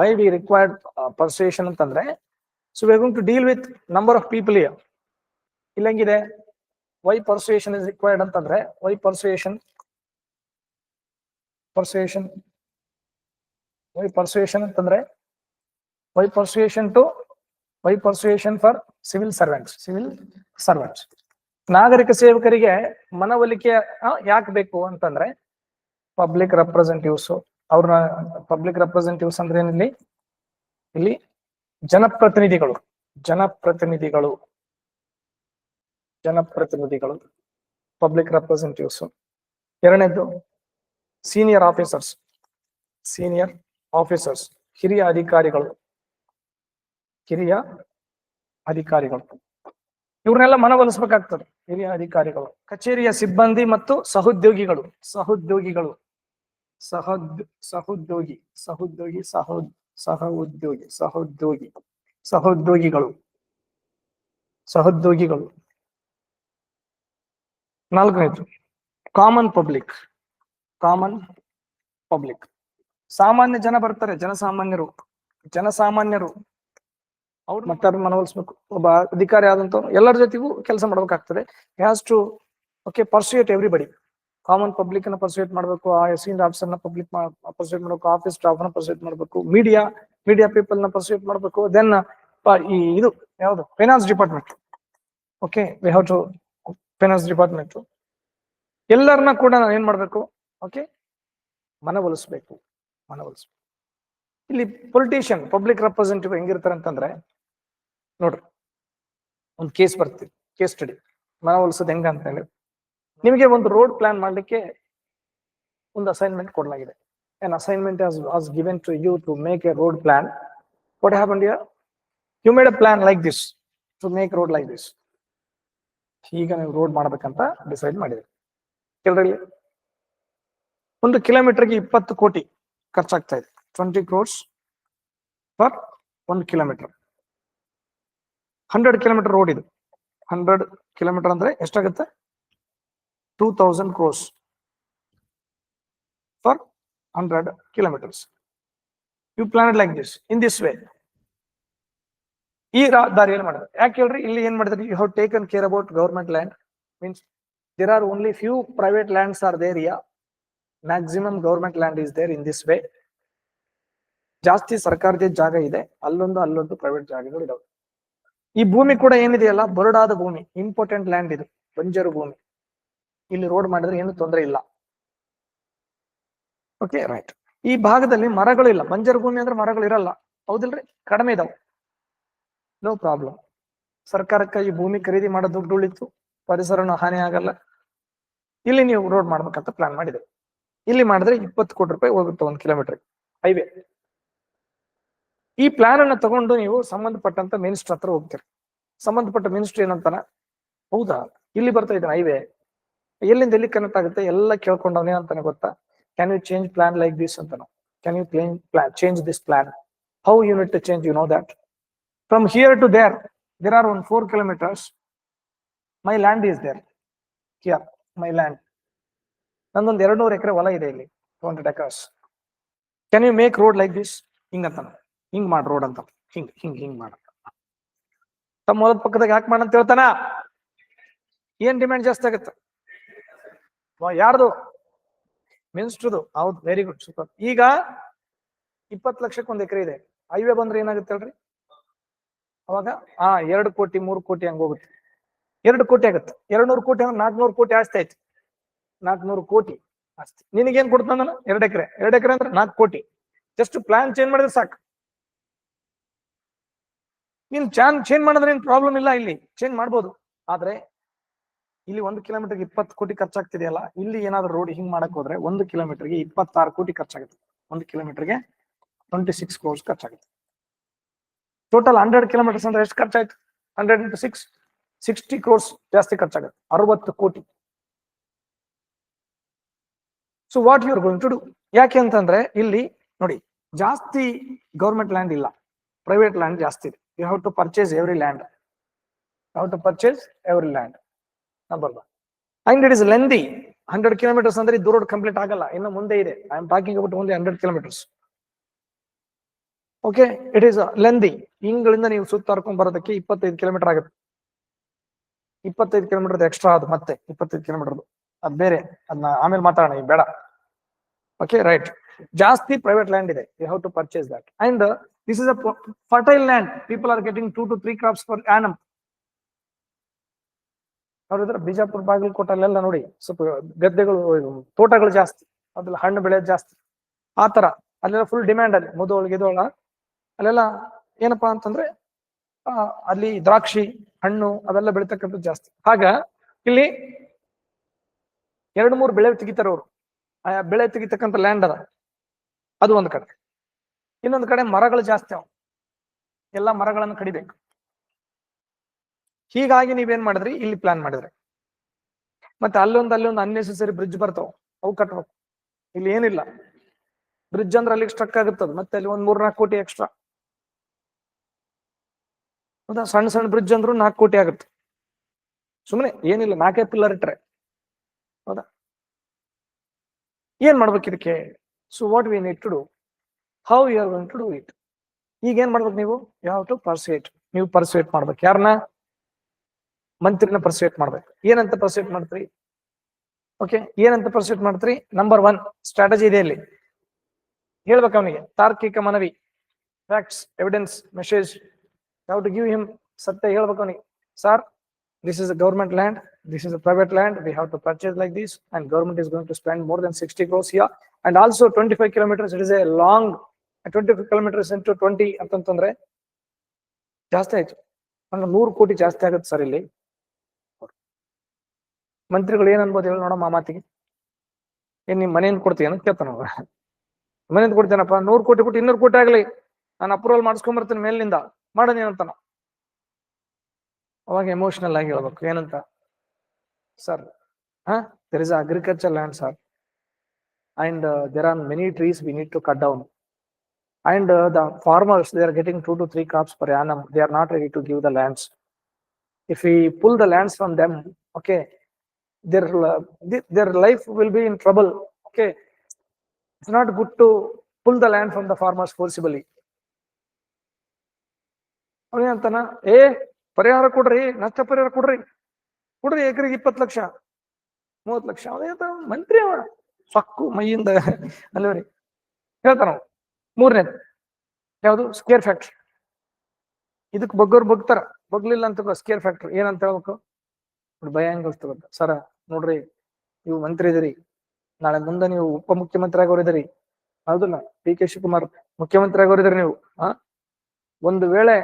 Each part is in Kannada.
ವೈ ವಿ ರಿಕ್ವೈರ್ಡ್ ಪರ್ಸುಯೇಷನ್ ಅಂತಂದ್ರೆ so we going to deal with number of people here ಇಲ್ಲಂಗಿದೆ why persuasion is required ಅಂತಂದ್ರೆ why persuasion persuasion why persuasion ಅಂತಂದ್ರೆ why persuasion to why persuasion for civil servants civil servants ನಾಗರಿಕ ಸೇವಕರಿಗೆ ಮನವೊಲಿಕೆ ಯಾಕೆ ಬೇಕು ಅಂತಂದ್ರೆ ಪಬ್ಲಿಕ್ ರೆಪ್ರೆಸೆಂಟೇಟಿವ್ಸ್ ಅವ್ರನ್ನ ಪಬ್ಲಿಕ್ ರೆಪ್ರೆಸೆಂಟೇಟಿವ್ಸ್ ಅಂದ್ರೆ ಏನಿಲ್ಲಿ ಇಲ್ಲಿ ಜನಪ್ರತಿನಿಧಿಗಳು ಜನಪ್ರತಿನಿಧಿಗಳು ಜನಪ್ರತಿನಿಧಿಗಳು ಪಬ್ಲಿಕ್ ರೆಪ್ರೆಸೆಂಟೇಟಿವ್ಸ್ ಎರಡನೇದು ಸೀನಿಯರ್ ಆಫೀಸರ್ಸ್ ಸೀನಿಯರ್ ಆಫೀಸರ್ಸ್ ಹಿರಿಯ ಅಧಿಕಾರಿಗಳು ಹಿರಿಯ ಅಧಿಕಾರಿಗಳು. ಇವ್ರನ್ನೆಲ್ಲ ಮನವೊಲಿಸ್ಬೇಕಾಗ್ತದೆ. ಹಿರಿಯ ಅಧಿಕಾರಿಗಳು, ಕಚೇರಿಯ ಸಿಬ್ಬಂದಿ ಮತ್ತು ಸಹೋದ್ಯೋಗಿಗಳು ಸಹೋದ್ಯೋಗಿಗಳು. ಸಹದ್ ಸಹೋದ್ಯೋಗಿ ಸಹೋದ್ಯೋಗಿ ಸಹೋದ್ ಸಹ ಉದ್ಯೋಗಿ ಸಹೋದ್ಯೋಗಿ ಸಹೋದ್ಯೋಗಿಗಳು ಸಹೋದ್ಯೋಗಿಗಳು. ನಾಲ್ಕನೇದು ಕಾಮನ್ ಪಬ್ಲಿಕ್ ಕಾಮನ್ ಪಬ್ಲಿಕ್ ಸಾಮಾನ್ಯ ಜನ ಬರ್ತಾರೆ ಜನಸಾಮಾನ್ಯರು ಜನಸಾಮಾನ್ಯರು. ಅವ್ರು ಮತ್ತೆ ಅವ್ರನ್ನ ಮನವೊಲಿಸ್ಬೇಕು. ಒಬ್ಬ ಅಧಿಕಾರಿ ಆದಂತ ಎಲ್ಲರ ಜೊತೆಗೂ ಕೆಲಸ ಮಾಡ್ಬೇಕಾಗ್ತದೆ. Has to okay pursuit everybody common public ಅನ್ನ ಪರ್ಸೇಟ್ ಮಾಡಬೇಕು, ಆ ಎಸ್ ಆಫೀಸರ್ನ ಪಬ್ಲಿಕ್ ಪರ್ಸೇಟ್ ಮಾಡಬೇಕು ಆಫೀಸ್ ಸ್ಟಾಫ್ನ ಪರ್ಸೇಟ್ ಮಾಡಬೇಕು ಮೀಡಿಯಾ ಮೀಡಿಯಾ ಪೀಪಲ್ನ ಪರ್ಸೇಟ್ ಮಾಡಬೇಕು ದೆನ್ ಈ, ಇದು ಯಾವುದು? Finance department okay we have to finance department ಎಲ್ಲರನ್ನ ಕೂಡ ನಾನು ಏನ್ ಮಾಡಬೇಕು? ಓಕೆ ಮನವೊಲಿಸ್ಬೇಕು ಮನವೊಲಿಸ್ಬೇಕು ಇಲ್ಲಿ ಪೊಲಿಟಿಷಿಯನ್ ಪಬ್ಲಿಕ್ ರೆಪ್ರೆಸೆಂಟೇಟಿವ್ ಹೆಂಗಿರ್ತಾರೆ ಅಂತಂದ್ರೆ, ನೋಡ್ರಿ, ಒಂದು ಕೇಸ್ ಬರ್ತೀವಿ ಕೇಸ್ ಸ್ಟಡಿ ಮನವೊಲಿಸೋದು ಹೆಂಗ ಅಂತ ಹೇಳಿ. ನಿಮಗೆ ಒಂದು ರೋಡ್ ಪ್ಲಾನ್ ಮಾಡಲಿಕ್ಕೆ ಒಂದು ಅಸೈನ್ಮೆಂಟ್ ಕೊಡಲಾಗಿದೆ. An assignment as as given to you to make a road plan. What happened here? You made a plan like this, to make road like this. ಈಗ ನೀವು ರೋಡ್ ಮಾಡ್ಬೇಕಂತ ಡಿಸೈಡ್ ಮಾಡಿದೆ ಕೇಳ್ರಿ ಒಂದು ಕಿಲೋಮೀಟರ್ಗೆ ಇಪ್ಪತ್ತು ಕೋಟಿ ಖರ್ಚಾಗ್ತಾ ಇದೆ. ಟ್ವೆಂಟಿ ಕ್ರೋರ್ಸ್ ಪರ್ ಒಂದು ಕಿಲೋಮೀಟರ್. ಹಂಡ್ರೆಡ್ ಕಿಲೋಮೀಟರ್ ರೋಡ್ ಇದು. ಹಂಡ್ರೆಡ್ ಕಿಲೋಮೀಟರ್ ಅಂದ್ರೆ ಎಷ್ಟಾಗುತ್ತೆ? Two thousand crores for hundred kilometres you plan like this in this way ಈ ದಾರಿಯಲ್ಲಿ ಮಾಡಿದ್ರೆ ಯಾಕೆ ಹೇಳ್ರಿ? ಇಲ್ಲಿ ಏನ್ ಮಾಡಿದ್ರಿ you have taken care about government land means there are only few private lands are there yeah maximum government land is there in this way ಜಾಸ್ತಿ ಸರ್ಕಾರದ ಜಾಗ ಇದೆ. ಅಲ್ಲೊಂದು ಅಲ್ಲೊಂದು ಪ್ರೈವೇಟ್ ಜಾಗಗಳು ಇದಾವೆ. ಈ ಭೂಮಿ ಕೂಡ ಏನಿದೆಯಲ್ಲ? ಬರಡಾದ ಭೂಮಿ ಇಂಪಾರ್ಟೆಂಟ್ ಲ್ಯಾಂಡ್ ಇದು, ಬಂಜರು ಭೂಮಿ. ಇಲ್ಲಿ ರೋಡ್ ಮಾಡಿದ್ರೆ ಏನು ತೊಂದರೆ ಇಲ್ಲ. ಓಕೆ ರೈಟ್ ಈ ಭಾಗದಲ್ಲಿ ಮರಗಳು ಇಲ್ಲ. ಬಂಜರು ಭೂಮಿ ಅಂದ್ರೆ ಮರಗಳು ಇರಲ್ಲ. ಹೌದಿಲ್ರಿ? ಕಡಿಮೆ ಇದಾವೆ. ನೋ ಪ್ರಾಬ್ಲಮ್ ಸರ್ಕಾರಕ್ಕೆ ಈ ಭೂಮಿ ಖರೀದಿ ಮಾಡೋ ದುಡ್ಡು ಉಳಿತು. ಪರಿಸರನು ಹಾನಿ ಆಗಲ್ಲ. ಇಲ್ಲಿ ನೀವು ರೋಡ್ ಮಾಡ್ಬೇಕಂತ ಪ್ಲಾನ್ ಮಾಡಿದೆ ಇಲ್ಲಿ ಮಾಡಿದ್ರೆ ಇಪ್ಪತ್ತು ಕೋಟಿ ರೂಪಾಯಿ ಹೋಗುತ್ತೆ ಒಂದು ಕಿಲೋಮೀಟರ್ ಹೈವೇ ಈ ಪ್ಲಾನ್ ಅನ್ನ ತಗೊಂಡು ನೀವು ಸಂಬಂಧಪಟ್ಟಂತ ಮಿನಿಸ್ಟರ್ ಹತ್ರ ಹೋಗ್ತೀರಿ. ಸಂಬಂಧಪಟ್ಟ ಮಿನಿಸ್ಟರ್ ಏನಂತಾನ? ಹೌದಾ? ಇಲ್ಲಿ ಬರ್ತಾ ಇದ್ದಾನೆ ಹೈವೇ ಎಲ್ಲಿಂದ ಎಲ್ಲಿ ಕನೆಕ್ಟ್ ಆಗುತ್ತೆ ಎಲ್ಲ ಕೇಳ್ಕೊಂಡವನೇ ಅಂತಾನೆ ಗೊತ್ತಾ? Can you change plan like this ಅಂತಾನು. Can you ಕ್ಲೇನ್ plan change this plan how you need to change you know that from here to there there are one four kilometres my land is there here my land ನಂದೊಂದು ಎರಡು ನೂರು ಎಕರೆ ಹೊಲ ಇದೆ ಇಲ್ಲಿ two hundred acres can you make road like this ಹಿಂಗಂತಾನ ಹಿಂಗ್ ಮಾಡ್ ರೋಡ್ ಅಂತ. ಹಿಂಗ್ ಹಿಂಗ್ ಹಿಂಗ್ ಮಾಡ. ತಮ್ಮ ಹೊಲದ ಪಕ್ಕದಾಗ ಯಾಕೆ ಮಾಡಂತ ಹೇಳ್ತಾನ? ಏನ್ ಡಿಮ್ಯಾಂಡ್ ಜಾಸ್ತಿ ಆಗತ್ತೆ? ಯಾರ್ದು? ಮಿನಿಸ್ಟ್ರದು. ಹೌದು ವೆರಿ ಗುಡ್ ಸೂಪರ್ ಈಗ ಇಪ್ಪತ್ತು ಲಕ್ಷಕ್ಕೆ ಒಂದ್ ಎಕರೆ ಇದೆ. ಹೈವೇ ಬಂದ್ರೆ ಏನಾಗುತ್ತೆ ಹೇಳ್ರಿ? ಅವಾಗ, ಆ, ಎರಡು ಕೋಟಿ, ಮೂರು ಕೋಟಿ ಹಂಗ ಹೋಗುತ್ತೆ. ಎರಡು ಕೋಟಿ ಆಗುತ್ತೆ. ಎರಡ್ ನೂರು ಕೋಟಿ ಅಂದ್ರೆ ನಾಲ್ಕುನೂರು ಕೋಟಿ ಆಸ್ತಿ ಆಯ್ತು. ನಾಲ್ಕುನೂರು ಕೋಟಿ ಆಸ್ತಿ. ನಿನಗೇನ್ ಕೊಡ್ತಾನ ಎರಡು ಎಕರೆ. ಎರಡು ಎಕರೆ ಅಂದ್ರೆ ನಾಲ್ಕು ಕೋಟಿ. ಜಸ್ಟ್ ಪ್ಲಾನ್ ಚೇಂಜ್ ಮಾಡಿದ್ರೆ ಸಾಕು. ನೀನ್ ಚಾನ್ ಚೇಂಜ್ ಮಾಡಿದ್ರೆ ಏನ್ ಪ್ರಾಬ್ಲಮ್ ಇಲ್ಲ ಇಲ್ಲಿ. ಚೇಂಜ್ ಮಾಡ್ಬೋದು. ಆದ್ರೆ ಇಲ್ಲಿ ಒಂದು ಕಿಲೋಮೀಟರ್ಗೆ ಇಪ್ಪತ್ತು ಕೋಟಿ ಖರ್ಚಾಗ್ತಿದೆಯಲ್ಲ, ಇಲ್ಲಿ ಏನಾದ್ರು ರೋಡ್ ಹಿಂಗ್ ಮಾಡಕ್ ಹೋದ್ರೆ ಒಂದು ಕಿಲೋಮೀಟರ್ಗೆ ಇಪ್ಪತ್ತಾರು ಕೋಟಿ ಖರ್ಚಾಗುತ್ತೆ. ಒಂದು ಕಿಲೋಮೀಟರ್ಗೆ ಟ್ವೆಂಟಿ ಸಿಕ್ಸ್ ಕ್ರೋರ್ಸ್ ಖರ್ಚಾಗುತ್ತೆ. ಟೋಟಲ್ ಹಂಡ್ರೆಡ್ ಕಿಲೋಮೀಟರ್ಸ್ ಅಂದ್ರೆ ಎಷ್ಟು ಖರ್ಚಾಯ್ತು? Hundred into six sixty crores ಜಾಸ್ತಿ ಖರ್ಚಾಗುತ್ತೆ. ಅರವತ್ತು ಕೋಟಿ. So what you are going to do ಯಾಕೆ ಅಂತಂದ್ರೆ ಇಲ್ಲಿ ನೋಡಿ, ಜಾಸ್ತಿ ಗೌರ್ಮೆಂಟ್ ಲ್ಯಾಂಡ್ ಇಲ್ಲ. ಪ್ರೈವೇಟ್ ಲ್ಯಾಂಡ್ ಜಾಸ್ತಿ ಇದೆ. You have to purchase every land how to purchase every land number and it is lengthy hundred kilometres ಅಂದ್ರೆ ಇದು ರೋಡ್ ಕಂಪ್ಲೀಟ್ ಆಗಲ್ಲ. ಇನ್ನು ಮುಂದೆ ಇದೆ. I am talking about only hundred kilometres okay it is lengthy ಹಿಂಗಳಿಂದ ನೀವು ಸುತ್ತಾರ್ಕೊಂಡ್ ಬರೋದಕ್ಕೆ ಇಪ್ಪತ್ತೈದು ಕಿಲೋಮೀಟರ್ ಆಗುತ್ತೆ. ಇಪ್ಪತ್ತೈದು ಕಿಲೋಮೀಟರ್ ಎಕ್ಸ್ಟ್ರಾ ಅದು ಮತ್ತೆ. ಇಪ್ಪತ್ತೈದು ಕಿಲೋಮೀಟರ್ ಅದ್. ಬೇರೆ. ಅದನ್ನ ಆಮೇಲೆ ಮಾತಾಡೋಣ, ಈಗ ಬೇಡ. ಓಕೆ ರೈಟ್ ಜಾಸ್ತಿ ಪ್ರೈವೇಟ್ ಲ್ಯಾಂಡ್ ಇದೆ. You have to purchase that and this is a fertile land people are getting two to three crops per annum ನೋಡಿದ್ರೆ ಬಿಜಾಪುರ ಬಾಗಲಕೋಟಲ್ಲೆಲ್ಲ ನೋಡಿ, ಸ್ವಲ್ಪ ಗದ್ದೆಗಳು ತೋಟಗಳು ಜಾಸ್ತಿ, ಅದ್ರಲ್ಲಿ ಹಣ್ಣು ಬೆಳೆಯೋದು ಜಾಸ್ತಿ. ಆ ತರ, ಅಲ್ಲೆಲ್ಲ ಫುಲ್ ಡಿಮ್ಯಾಂಡ್ ಅಲ್ಲಿ, ಮುದೋಳ, ಗಿದೋಳ, ಅಲ್ಲೆಲ್ಲ ಏನಪ್ಪಾ ಅಂತಂದ್ರೆ ಅಲ್ಲಿ ದ್ರಾಕ್ಷಿ, ಹಣ್ಣು ಅವೆಲ್ಲ ಬೆಳಿತಕ್ಕಂಥದ್ದು ಜಾಸ್ತಿ. ಆಗ ಇಲ್ಲಿ ಎರಡು ಮೂರು ಬೆಳೆ ತೆಗಿತಾರೆ ಅವರು. ಆ ಬೆಳೆ ತೆಗಿತಕ್ಕಂಥ ಲ್ಯಾಂಡ್ ಅದ. ಅದು ಒಂದ್ ಕಡೆ. ಇನ್ನೊಂದು ಕಡೆ ಮರಗಳು ಜಾಸ್ತಿ ಅವು. ಎಲ್ಲ ಮರಗಳನ್ನು ಕಡಿಬೇಕು. ಹೀಗಾಗಿ ನೀವೇನ್ ಮಾಡಿದ್ರಿ? ಇಲ್ಲಿ ಪ್ಲಾನ್ ಮಾಡಿದ್ರಿ. ಮತ್ತೆ ಅಲ್ಲೊಂದು ಅಲ್ಲೊಂದು ಅನ್ನೆಸೆಸರಿ ಬ್ರಿಡ್ಜ್ ಬರ್ತಾವ. ಅವು ಕಟ್ಬೇಕು. ಇಲ್ಲಿ ಏನಿಲ್ಲ. ಬ್ರಿಡ್ಜ್ ಅಂದ್ರೆ ಅಲ್ಲಿಗೆ ಸ್ಟ್ರಕ್ ಆಗುತ್ತದ. ಮತ್ತೆ ಅಲ್ಲಿ ಒಂದ್ ಮೂರ್ನಾಲ್ಕು ಕೋಟಿ ಎಕ್ಸ್ಟ್ರಾ ಹೌದಾ ಸಣ್ಣ ಸಣ್ಣ ಬ್ರಿಡ್ಜ್ ಅಂದ್ರೂ ನಾಲ್ಕು ಕೋಟಿ ಆಗುತ್ತೆ. ಸುಮ್ಮನೆ ಏನಿಲ್ಲ. ನಾಲ್ಕೇ ಪಿಲ್ಲರ್ ಇಟ್ರೆ. ಹೌದಾ? ಏನ್ ಮಾಡ್ಬೇಕು ಇದಕ್ಕೆ? So what we need to do how you are going to do it ಈಗ ಏನ್ ಮಾಡ್ಬೇಕು ನೀವು? ಯಾವ ಟು ಪರ್ಸೇಟ್ ನೀವು ಪರ್ಸೇಟ್ ಮಾಡ್ಬೇಕು. ಯಾರನ್ನ ಮಂತ್ರಿನ ಪರ್ಸ್ಯೂಟ್ ಮಾಡ್ಬೇಕು. ಏನಂತ ಪರ್ಸ್ಯೂಟ್ ಮಾಡ್ತೀರಿ? ಓಕೆ ಏನಂತ ಪರ್ಸ್ಯೂಟ್ ಮಾಡ್ತೀರಿ? ನಂಬರ್ ಒನ್ ಸ್ಟ್ರಾಟಜಿ ಇದೆ ಇಲ್ಲಿ. ಹೇಳ್ಬೇಕು ಅವನಿಗೆ, ತಾರ್ಕಿಕ ಮನವಿ ಫ್ಯಾಕ್ಟ್ಸ್ ಎವಿಡೆನ್ಸ್ ಮೆಸೇಜ್ ಯಾವ ಟು ಗಿವ್ ಹಿಮ್ ಸತ್ಯ ಹೇಳ್ಬೇಕು ಅವನಿಗೆ. Sir this is government land this is private land we have to purchase like this and government is going to spend more than sixty crores 60 crores here. And also 25 kilometers, it is a long 25 kilometers into 20 ಅಂತಂತಂದ್ರೆ ಜಾಸ್ತಿ ಆಯ್ತು. ಅಂದ್ರೆ ನೂರು ಕೋಟಿ ಜಾಸ್ತಿ ಆಗುತ್ತೆ ಸರ್ ಇಲ್ಲಿ. ಮಂತ್ರಿಗಳು ಏನ್ ಅನ್ಬೋದು ಹೇಳಿ ನೋಡಮ್ಮ ಮಾತಿಗೆ ಏನ್ ನಿಮ್ ಮನೆಯಿಂದ ಕೊಡ್ತೀಯ ಕೇಳ್ತಾನ ಅವ ಮನೆಯಿಂದ ಕೊಡ್ತೇನಪ್ಪ ನೂರು ಕೋಟಿ ಬಿಟ್ಟು ಇನ್ನೂರು ಕೋಟಿ ಆಗ್ಲಿ ನಾನು ಅಪ್ರೂವಲ್ ಮಾಡಿಸ್ಕೊಂಡ್ ಬರ್ತೀನಿ ಮೇಲಿನಿಂದ ಮಾಡೋಣ ಏನಂತಾನ ಅವಾಗ ಎಮೋಷನಲ್ ಆಗಿ ಹೇಳ್ಬೇಕು ಏನಂತ ಸರ್ ಹಾ agriculture land sir and uh, there are many trees we need to cut down and uh, the farmers they are getting two to three crops per annum they are not ready to give the lands if we pull the lands from them okay their their life will be in trouble, okay? It's not good to pull the land from the farmers forcibly. ಅಂತಾನ? ಏ, ಪರಿಹಾರ ಕೊಡ್ರಿ, ನಷ್ಟ ಪರಿಹಾರ ಕೊಡ್ರಿ. ಕೊಡ್ರಿ ಎಕರೆಗೆ ಇಪ್ಪತ್ತು ಲಕ್ಷ, ಮೂವತ್ತು ಲಕ್ಷ. ಅದೇಂತ ಮಂತ್ರಿ ಅವ. ಸಕ್ಕು ಮೈಯಿಂದ. ಅಲ್ಲವ್ರಿ ಹೇಳ್ತಾನ ನಾವು ಮೂರನೇದು. ಯಾವುದು? ಸ್ಕೇರ್ ಫ್ಯಾಕ್ಟ್ರಿ ಇದಕ್ ಬಗ್ಗೋರು ಬಗ್ತಾರ. ಬಗ್ಲಿಲ್ಲ ಅಂತ ಸ್ಕೇರ್ ಫ್ಯಾಕ್ಟ್ರಿ ಏನಂತ ಹೇಳ್ಬೇಕು? ನೋಡಿ ಭಯ ಹೆಂಗ್ ಸರ, ನೋಡ್ರಿ, ನೀವು ಮಂತ್ರಿ ಇದೀರಿ ನಾಳೆ ಮುಂದೆ ನೀವು ಉಪ ಮುಖ್ಯಮಂತ್ರಿ ಆಗೋರಿದ್ದೀರಿ ಹೌದಲ್ಲ? ಪಿ ಕೆ ಶಿವಕುಮಾರ್ ಮುಖ್ಯಮಂತ್ರಿ ಆಗೋರಿದ್ರಿ ನೀವು, ಆ? ಒಂದು ವೇಳೆ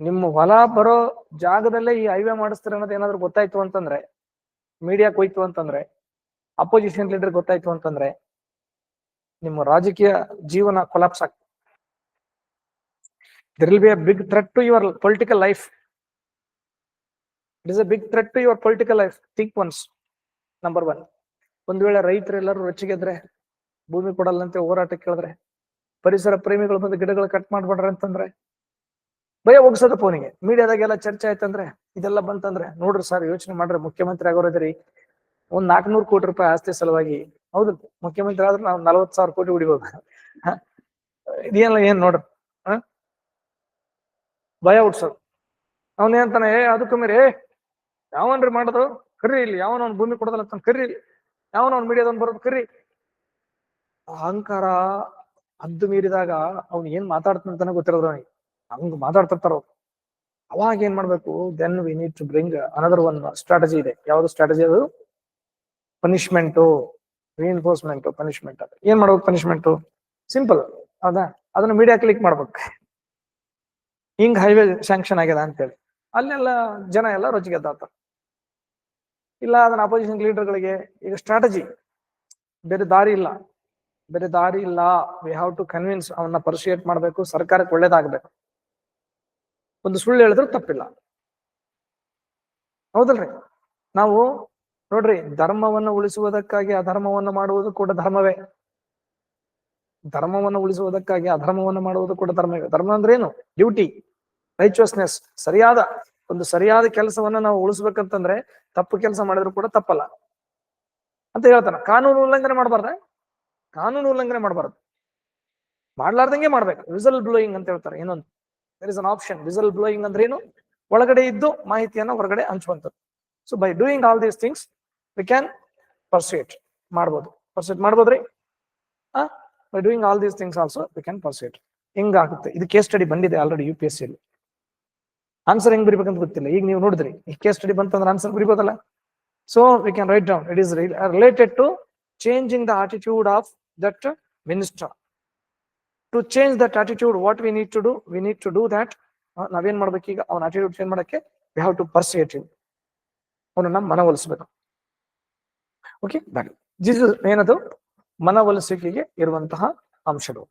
ನಿಮ್ಮ ಹೊಲ ಬರೋ ಜಾಗದಲ್ಲೇ ಈ ಹೈವೇ ಮಾಡಿಸ್ತಾರೆ ಅನ್ನೋದು ಏನಾದ್ರು ಗೊತ್ತಾಯ್ತು ಅಂತಂದ್ರೆ ಮೀಡಿಯಾಕ್ ಹೋಯ್ತು ಅಂತಂದ್ರೆ, ಅಪೋಸಿಷನ್ ಲೀಡರ್ ಗೊತ್ತಾಯ್ತು ಅಂತಂದ್ರೆ, ನಿಮ್ಮ ರಾಜಕೀಯ ಜೀವನ ಕೊಲಾಪ್ಸ್ ಆಗ್ತದೆ. There will be a big threat to your political life. It is a big threat to your political life think once number one ಒಂದ್ ವೇಳೆ ರೈತರೆಲ್ಲರೂ ರೊಚ್ಚಿಗೆದ್ರೆ ಭೂಮಿ ಕೊಡಲ್ಲಂತೆ ಹೋರಾಟ ಕೇಳಿದ್ರೆ, ಪರಿಸರ ಪ್ರೇಮಿಗಳು ಬಂದು ಗಿಡಗಳು ಕಟ್ ಮಾಡ್ಬಿಡ್ರಿ ಅಂತಂದ್ರೆ, ಭಯ ಹೋಗ್ಸದಪ್ಪ ಫೋನಿಗೆ ಮೀಡಿಯಾದಾಗೆಲ್ಲ ಚರ್ಚೆ ಆಯ್ತಂದ್ರೆ, ಇದೆಲ್ಲ ಬಂತಂದ್ರೆ, ನೋಡ್ರಿ ಸರ್ ಯೋಚನೆ ಮಾಡ್ರಿ. ಮುಖ್ಯಮಂತ್ರಿ ಆಗೋರಿದ್ರಿ ಒಂದ್ ನಾಲ್ಕನೂರು ಕೋಟಿ ರೂಪಾಯಿ ಆಸ್ತಿ ಸಲುವಾಗಿ, ಹೌದು, ಮುಖ್ಯಮಂತ್ರಿ ಆದ್ರೆ ನಾವು ನಲವತ್ ಸಾವಿರ ಕೋಟಿ ಹೊಡಿಬೋದು? ಇದೇನಲ್ಲ ಏನ್ ನೋಡ್ರಿ? ಭಯ ಹುಡ್ಸೋದು ಏ ಅದಕ್ಕೆ ಮೇರೆ ಯಾವನ್ರಿ ಮಾಡೋದು? ಕರ್ರಿ ಇಲ್ಲಿ, ಯಾವನ ಅವ್ನ ಭೂಮಿ ಕೊಡೋದಲ್ಲ ಅಂತ ಕರಿ ಇಲ್ಲಿ. ಯಾವನ ಅವ್ನ ಮೀಡಿಯಾದವ್ನು ಬರೋದು ಕರ್ರಿ. ಅಹಂಕಾರ ಹದ್ದು ಮೀರಿದಾಗ ಅವ್ನು ಏನ್ ಮಾತಾಡ್ತಾನಂತಾನೆ ಗೊತ್ತಿರೋದ್ರ ಅವನಿಗೆ. ಹಂಗ ಮಾತಾಡ್ತಿರ್ತಾರ ಅವಾಗ ಏನ್ ಮಾಡ್ಬೇಕು? Then we need to bring another one strategy ಇದೆ. ಯಾವ್ದು ಸ್ಟ್ರಾಟಜಿ ಅದು? ಪನಿಷ್ಮೆಂಟು ರಿಇನ್ಫೋರ್ಸ್ಮೆಂಟ್ ಪನಿಷ್ಮೆಂಟ್ ಅದು ಏನ್ ಮಾಡ್ಬೇಕು ಪನಿಷ್ಮೆಂಟು ಸಿಂಪಲ್ ಹೌದಾ? ಅದನ್ನ ಮೀಡಿಯಾ ಕ್ಲಿಕ್ ಮಾಡ್ಬೇಕು. ಹಿಂಗ್ ಹೈವೇ ಸ್ಯಾಂಕ್ಷನ್ ಆಗ್ಯದ ಅಂತೇಳಿ. ಅಲ್ಲೆಲ್ಲ ಜನ ಎಲ್ಲ ರೊಚ್ಚಿಗೆದ್ದಾತ ಇಲ್ಲ ಅದನ್ನ ಅಪೋಸಿಷನ್ ಲೀಡರ್ಗಳಿಗೆ ಈಗ ಸ್ಟ್ರಾಟಜಿ ಬೇರೆ ದಾರಿ ಇಲ್ಲ. ಬೇರೆ ದಾರಿ ಇಲ್ಲ. ವಿ ಹ್ಯಾವ್ ಟು ಕನ್ವಿನ್ಸ್ ಅವನ್ನ ಪರ್ಸಿಯೇಟ್ ಮಾಡ್ಬೇಕು. ಸರ್ಕಾರಕ್ಕೆ ಒಳ್ಳೇದಾಗಬೇಕು. ಒಂದು ಸುಳ್ಳು ಹೇಳಿದ್ರು ತಪ್ಪಿಲ್ಲ. ಹೌದಲ್ರಿ? ನಾವು ನೋಡ್ರಿ, ಧರ್ಮವನ್ನು ಉಳಿಸುವುದಕ್ಕಾಗಿ ಅಧರ್ಮವನ್ನು ಮಾಡುವುದು ಕೂಡ ಧರ್ಮವೇ. ಧರ್ಮವನ್ನು ಉಳಿಸುವುದಕ್ಕಾಗಿ ಅಧರ್ಮವನ್ನು ಮಾಡುವುದು ಕೂಡ ಧರ್ಮವೇ. ಧರ್ಮ ಅಂದ್ರೆ ಏನು? ಡ್ಯೂಟಿ ರೈಚುವಸ್ನೆಸ್ ಸರಿಯಾದ ಒಂದು ಸರಿಯಾದ ಕೆಲಸವನ್ನ ನಾವು ಉಳಿಸ್ಬೇಕಂತಂದ್ರೆ ತಪ್ಪು ಕೆಲಸ ಮಾಡಿದ್ರು ಕೂಡ ತಪ್ಪಲ್ಲ. ಅಂತ ಹೇಳ್ತಾನ. ಕಾನೂನು ಉಲ್ಲಂಘನೆ ಮಾಡಬಾರ್ದ? ಕಾನೂನು ಉಲ್ಲಂಘನೆ ಮಾಡಬಾರ್ದು. ಮಾಡ್ಲಾರ್ದಂಗೆ ಮಾಡ್ಬೇಕು. ವಿಸಲ್ ಬ್ಲೋಯಿಂಗ್ ಅಂತ ಹೇಳ್ತಾರೆ. ಇನ್ನೊಂದು. There is an option whistle blowing ಅಂದ್ರೆ ಏನು? ಒಳಗಡೆ ಇದ್ದು ಮಾಹಿತಿಯನ್ನ ಹೊರಗಡೆ ಹಂಚುವಂಥದ್ದು so by doing all these things we can pursuit ಮಾಡ್ಬೋದು. ಪರ್ಸೇಟ್ ಮಾಡ್ಬೋದ್ರಿ? By doing all these things also we can pursuit ಹಿಂಗಾಗುತ್ತೆ. ಇದು ಕೇಸ್ ಸ್ಟಡಿ ಬಂದಿದೆ already U P S C answer ಹೆಂಗ್ ಬರಿಬೇಕಂತ ಗೊತ್ತಿಲ್ಲ. ಈಗ ನೀವು ನೋಡಿದ್ರಿ ಈ ಕೇಸ್ ಸ್ಟಡಿ ಬಂತಂದ್ರೆ answer ಬರಿಬೋದಲ್ಲ? So we can write down it is related to changing the attitude of that minister to change that attitude what we need to do we need to do that ನಾವೇನ್ ಮಾಡ್ಬೇಕು ಈಗ? ಅವನ ಆಟಿಟ್ಯೂಡ್ ಚೇಂಜ್ ಮಾಡಕ್ಕೆ we have to persuade him ಅವನನ್ನ ಮನವೊಲಿಸ್ಬೇಕು. ಓಕೆ ದಿಸ್ ಏನದು? ಮನವೊಲಿಸುವಿಕೆಗೆ ಇರುವಂತಹ ಅಂಶಗಳು.